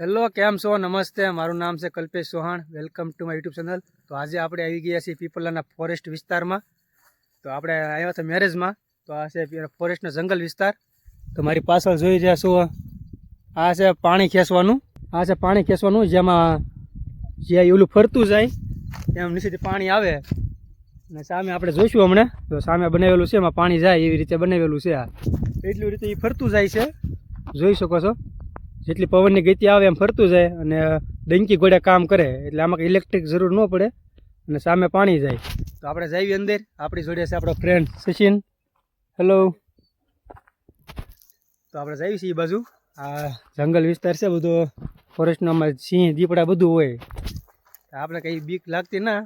Hello કેમ છો? નમસ્તે. મારું નામ છે Kalpesh Chauhan. Welcome to my YouTube channel તો આજે આપણે આવી ગયા છીએ પીપલાના ફોરેસ્ટ વિસ્તારમાં. તો આપણે આવ્યા હતા મેરેજમાં. તો આ છે ફોરેસ્ટનો જંગલ વિસ્તાર. તો મારી પાછળ જોઈ રહ્યા છો આ. છે પાણી ખેંચવાનું. આ છે પાણી ખેંચવાનું. જેમાં જે ઓલું ફરતું જાય એમ નીચેથી પાણી આવે. અને સામે આપણે જોઈશું હમણાં. તો સામે બનાવેલું છે, એમાં પાણી જાય એવી રીતે બનાવેલું છે આ. એટલી રીતે એ ફરતું જાય છે. જોઈ શકો છો. જેટલી પવનની ગતિ આવે એમ ફરતું જાય અને ડંકી ઘોડે કામ કરે, એટલે આમાં ઇલેક્ટ્રિક જરૂર ન પડે અને સામે પાણી જાય. તો આપણે જઈએ અંદર. આપણી જોડે છે આપણો ફ્રેન્ડ સચિન. હેલો તો આપણે જઈએ છીએ એ બાજુ. આ જંગલ વિસ્તાર છે બધો. ફોરેસ્ટનો અમારે સિંહ, દીપડા બધું હોય. આપણે કંઈ બીક લાગતી ના.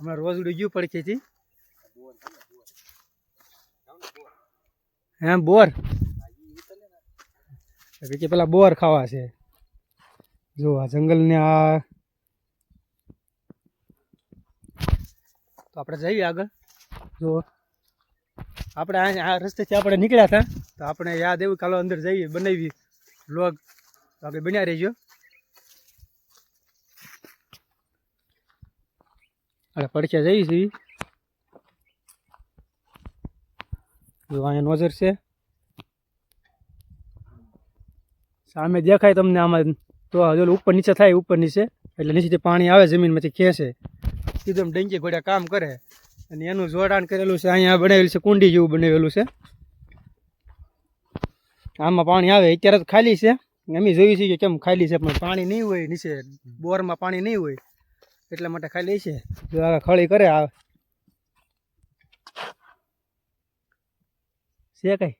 હમણાં રોજ ઉડી ગયું પડખેથી. હે, બોર. કે પેલા બોર ખાવા છે. જો આ જંગલને આ તો આપણે જઈએ આગળ. જો આપણે આ રસ્તેથી આપણે નીકળ્યા હતા. તો આપણે યાદ એવું કાલો અંદર જઈએ બનાવી લોગ તો આપણે બન્યા રહીજો. આપણે પડખે જઈએ છીએ. જો અહીંયા નજર છે. સામે દેખાય તમને આમાં. તો હજુ ઉપર નીચે થાય, ઉપર નીચે. એટલે નીચેથી પાણી આવે, જમીનમાંથી ખેંચે. સીધું ડંકી ઘોડા કામ કરે. અને એનું જોડાણ કરેલું છે, અહીંયા બનાવેલું છે, કુંડી જેવું બનાવેલું છે. આમાં પાણી આવે, અત્યારે તો ખાલી છે. અમે જોયું છે કે કેમ ખાલી છે, પણ પાણી નહીં હોય, નીચે બોરમાં પાણી નહીં હોય. એટલા માટે ખાલી છે. જો આ ખળી કરે આવે છે કઈ?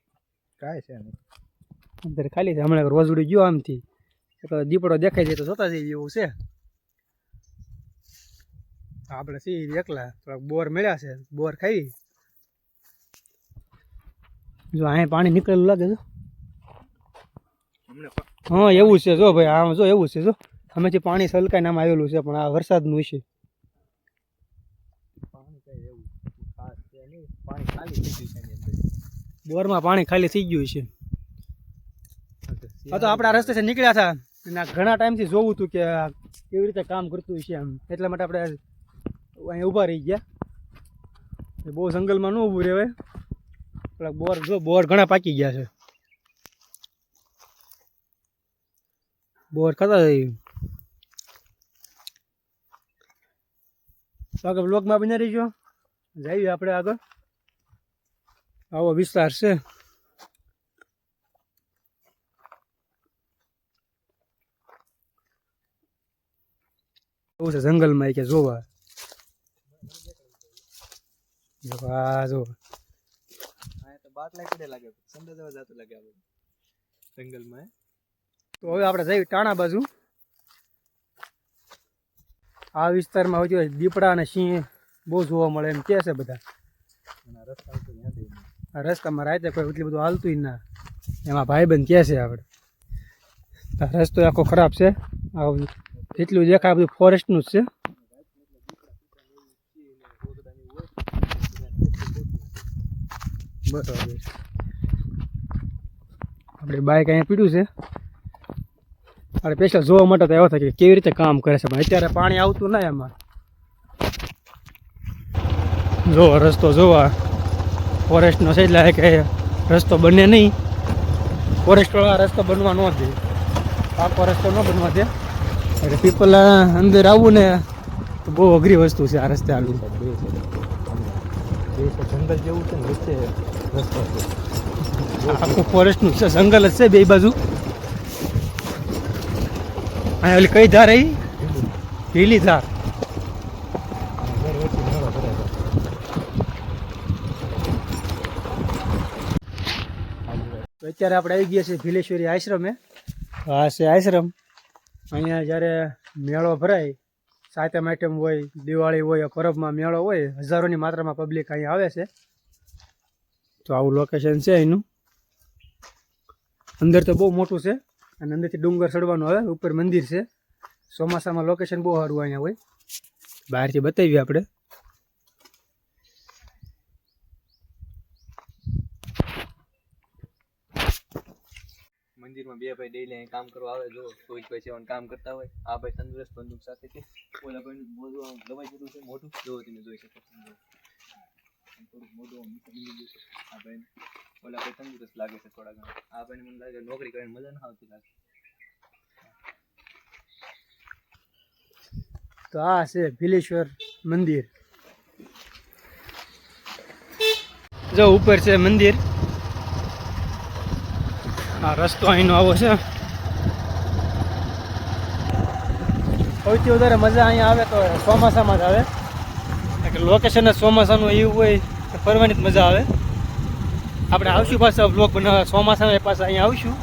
કાંઈ છે અંદર ખાલી છે. હમણાં રોજ ઉડી ગયો આમથી. એટલે દીપડો દેખાય જાય તો જોતા જઈએ એવું છે. આપણે સી એકલા થોડાક બોર મળ્યા છે. બોર ખાઈ. જો અહીંયા પાણી નીકળેલું લાગે છે. હા એવું છે. જો ભાઈ આમ જો એવું છે જો. હમેથી પાણી સલકાઈને આમ આવેલું છે પણ આ વરસાદનું છે. બોરમાં પાણી ખાલી થઈ ગયું છે. હા, તો આપણા રસ્તે નીકળ્યા હતા અને ઘણા ટાઈમથી જોવું હતું કે કેવી રીતે કામ કરતું છે એમ. એટલા માટે આપણે અહીંયા ઊભા રહી ગયા. બહુ જંગલમાં ન ઊભું રહેવાય. પેલા બોર, જો બોર ઘણા પાકી ગયા છે. બોર ખાતા તો આગળ બ્લોગમાં બની રહીજો. જઈએ આપણે આગળ. આવો વિસ્તાર છે. એવું છે જંગલમાં એ કે જોવા જો આ જો અહીંયા તો બાટલા કડે લાગે સંડા જવા જતું લાગે આપણે જંગલમાં હે? તો હવે આપણે જઈએ ટાણા બાજુ આ વિસ્તારમાં હોય છે દીપડા અને સિંહ બહુ જોવા મળે એમ કે છે બધા અને આ રસ્તા ઉપર યાદ આવી ગયું. આ રસ્તામાં રાતે કોઈ એટલું બધું હાલતું ના એમાં ભાઈબંધ કહે છે આપણે આ રસ્તો આખો ખરાબ છે આ જેટલું દેખાય બધું ફોરેસ્ટનું જ છે. બરાબર આપણે બાઇક અહીંયા પીડ્યું છે. આપણે સ્પેશિયલ જોવા માટે તો એવો થાય કે કેવી રીતે કામ કરે છે. પણ અત્યારે પાણી આવતું ના એમાં જોવા રસ્તો જોવા. ફોરેસ્ટનો છે એટલે કે રસ્તો બને નહીં. ફોરેસ્ટવાળા રસ્તો બનવા ન દે. પાકો રસ્તો ન બનવા દે. એટલે પીપલ અંદર આવવું ને તો બહુ અઘરી વસ્તુ છે આ રસ્તે આલુ જંગલ જેવું છે ને વચ્ચે રસ્તો છે આખું ફોરેસ્ટનું છે જંગલ જ છે બે બાજુ. અહીંયા ઓલી કઈ ધાર આવી લીલી ધાર. અત્યારે આપણે આવી ગયા છીએ ભીલેશ્વરી આશ્રમે. આ છે આશ્રમ. અહીંયા જ્યારે મેળો ભરાય, સાતમ આઈટમ હોય, દિવાળી હોય પરબમાં મેળો હોય, હજારોની માત્રામાં પબ્લિક અહીંયા આવે છે. તો આવું લોકેશન છે એનું અંદર તો બહુ મોટું છે અને અંદરથી ડુંગર ચડવાનું આવે, ઉપર મંદિર છે. ચોમાસામાં લોકેશન બહુ સારું અહીંયા હોય. બહારથી બતાવીએ આપણે. મંદિરમાં બે ભાઈ ડેલી અહીં કામ કરવા આવે, જો કોઈ જ પૈસા કામ કરતા હોય, આ ભાઈ તંદુરસ્ત બંદૂક સાથે છે ઓલા ભાઈનું મોઢું લવાઈ ગયેલું છે મોઢું જો તમે જોઈ શકો થોડુંક મોઢું નીકળી ગયું છે, આ ભાઈને. ઓલા ભાઈ તંદુરસ્ત લાગે છે થોડા ઘણા. આ ભાઈને મને લાગે નોકરી કરીને મજા ના આવતી લાગે. તો આ છે ભીલેશ્વર મંદિર. જો ઉપર છે મંદિર. આ રસ્તો અહીંનો આવો છે. સૌથી વધારે મજા અહીંયા આવે તો ચોમાસામાં જ આવે. કે લોકેશન ચોમાસાનું એવું હોય તો ફરવાની જ મજા આવે. આપણે આવશું પાછા બ્લોક બનાવવા. ચોમાસામાં પાછા અહીંયા આવશું.